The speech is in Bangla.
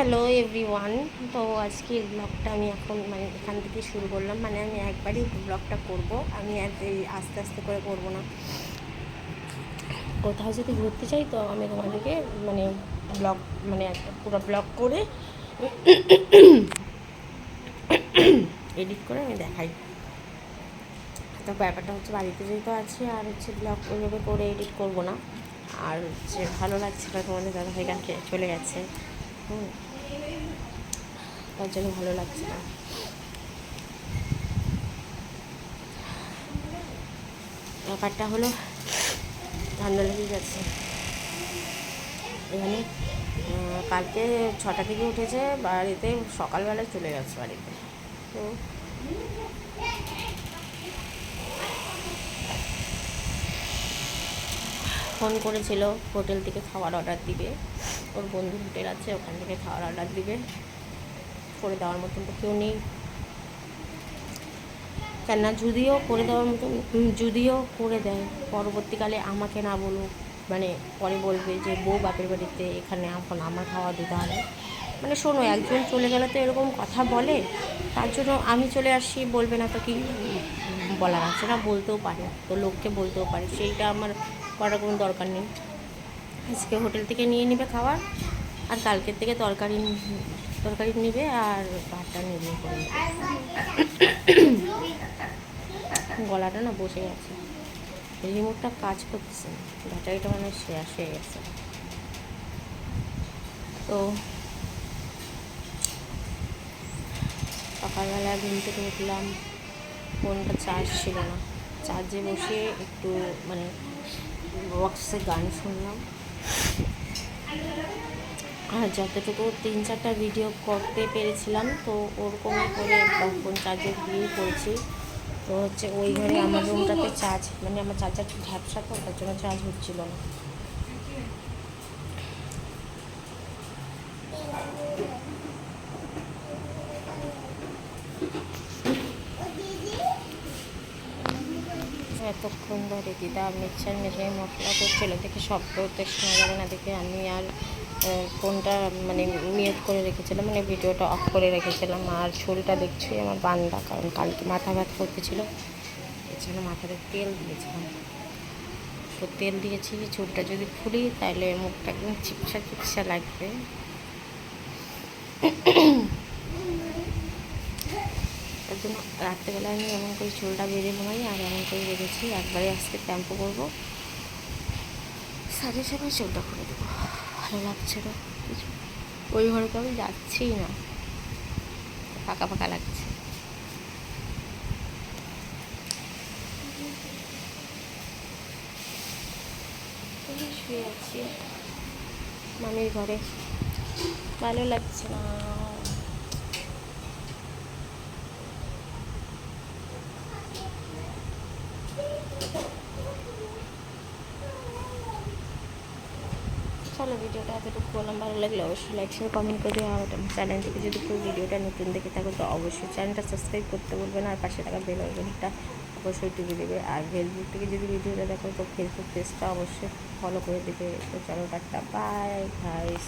Hello everyone. তো আজকে ব্লগটা আমি এখন মানে এখান থেকে শুরু করলাম। মানে আমি একবারই ব্লগটা করব। আমি আস্তে আস্তে করে করব না। কোথাও যদি ঘুরতে চাই তো আমি তোমাদেরকে মানে ব্লগ মানে একটা পুরো ব্লগ করে এডিট করে আমি দেখাই। তো ব্যাপারটা হচ্ছে বাড়িতে যেহেতু আছে, আর হচ্ছে ব্লগ ওইভাবে করে এডিট করব না। আর হচ্ছে ভালো লাগছে না তোমাদের দাদা ভাই গানকে চলে গেছে। হুম। তার জন্য ভালো লাগছে না। ব্যাপারটা হলো ঠান্ডা লেগে গেছে এখানে কালকে ছটা থেকে উঠেছে, বাড়িতে সকালবেলায় চলে গেছে বাড়িতে। তো ফোন করেছিল হোটেল থেকে খাবার অর্ডার দিবে। ওর বন্ধুর হোটেল আছে, ওখান থেকে খাওয়ার অর্ডার দিবে। করে দেওয়ার মতন তো কেউ নেই। কেননা যদিও করে দেওয়ার মতন যদিও করে দেয়, পরবর্তীকালে আমাকে না বলুক মানে পরে বলবে যে, বউ বাপের বাড়িতে এখানে এখন আমার খাওয়া দিতে হবে। মানে শোনো, একজন চলে গেলে তো এরকম কথা বলে, তার জন্য আমি চলে আসি, বলবে না তো কি বলার আছে? না, বলতেও পারে, তো লোককে বলতেও পারে। সেইটা আমার করার কোনো দরকার নেই। আজকে হোটেল থেকে নিয়ে নেবে খাবার, আর কালকের থেকে তরকারি তরকারি নেবে আর ভাতটা নেবে। গলাটা না বসে গেছে। রিমোটটা কাজ করছে ব্যাটারিটা মানে শেষ হয়ে গেছে। তো সকালবেলা ঘুম থেকে উঠলাম। ফোনটা চার্জ ছিল না। চার্জে বসে একটু মানে বক্সে গান শুনলাম। আর যতটুকু তিন চারটা ভিডিও করতে পেরেছিলাম, তো ওরকমই করে ফোন চার্জে দিয়েই করেছি। তো হচ্ছে ওই ঘরে আমার রুমটাতে চার্জ মানে আমার চার্জার ঝাপসা তো তার জন্য চার্জ হচ্ছিল না। এতক্ষণ ধরে দিদা মিক্সার মেশিনে মশলা করছিল দেখে শব্দ হতে শোনা যাবে না দেখে আমি আর ফোনটা মানে মিউট করে রেখেছিলাম মানে ভিডিওটা অফ করে রেখেছিলাম। আর চুলটা দেখছি আমার বান্দা, কারণ কালকে মাথা ব্যথা করতেছিল। এছাড়া মাথাতে তেল দিয়েছিলাম। তো তেল দিয়েছি, চুলটা যদি খুলি তাহলে মুখটা একদম চিপসা চিপসা লাগবে তার জন্য রাত্রেবেলা আমি এমন করে চুলটা বেঁধে ঘুমাই আর এমন করে বেঁধেছি একবারে আজকে শ্যাম্পু করব। সাড়ে সবাই চুলটা করে দেবো। ভালো লাগছে না কিছু। ওই ঘরে তো আমি যাচ্ছিই না। ফাঁকা ফাঁকা লাগছে। শুয়ে আছি। মামির ঘরে। ভালো লাগছে না। চলো ভিডিওটা এতটুকু বললাম ভালো লাগলে অবশ্যই লাইক শেয়ার কমেন্ট করে দিও। আমার চ্যানেল থেকে যদি কেউ ভিডিওটা নতুন দেখে থাকো, তো অবশ্যই চ্যানেলটা সাবস্ক্রাইব করতে বলবে না। আর পাশে থাকা বেল আইকনটা অবশ্যই টিপে দেবে। আর ফেসবুক থেকে যদি ভিডিওটা দেখো, তো ফেসবুক পেজটা অবশ্যই ফলো করে দেবে। তো চলো টাটা। By vice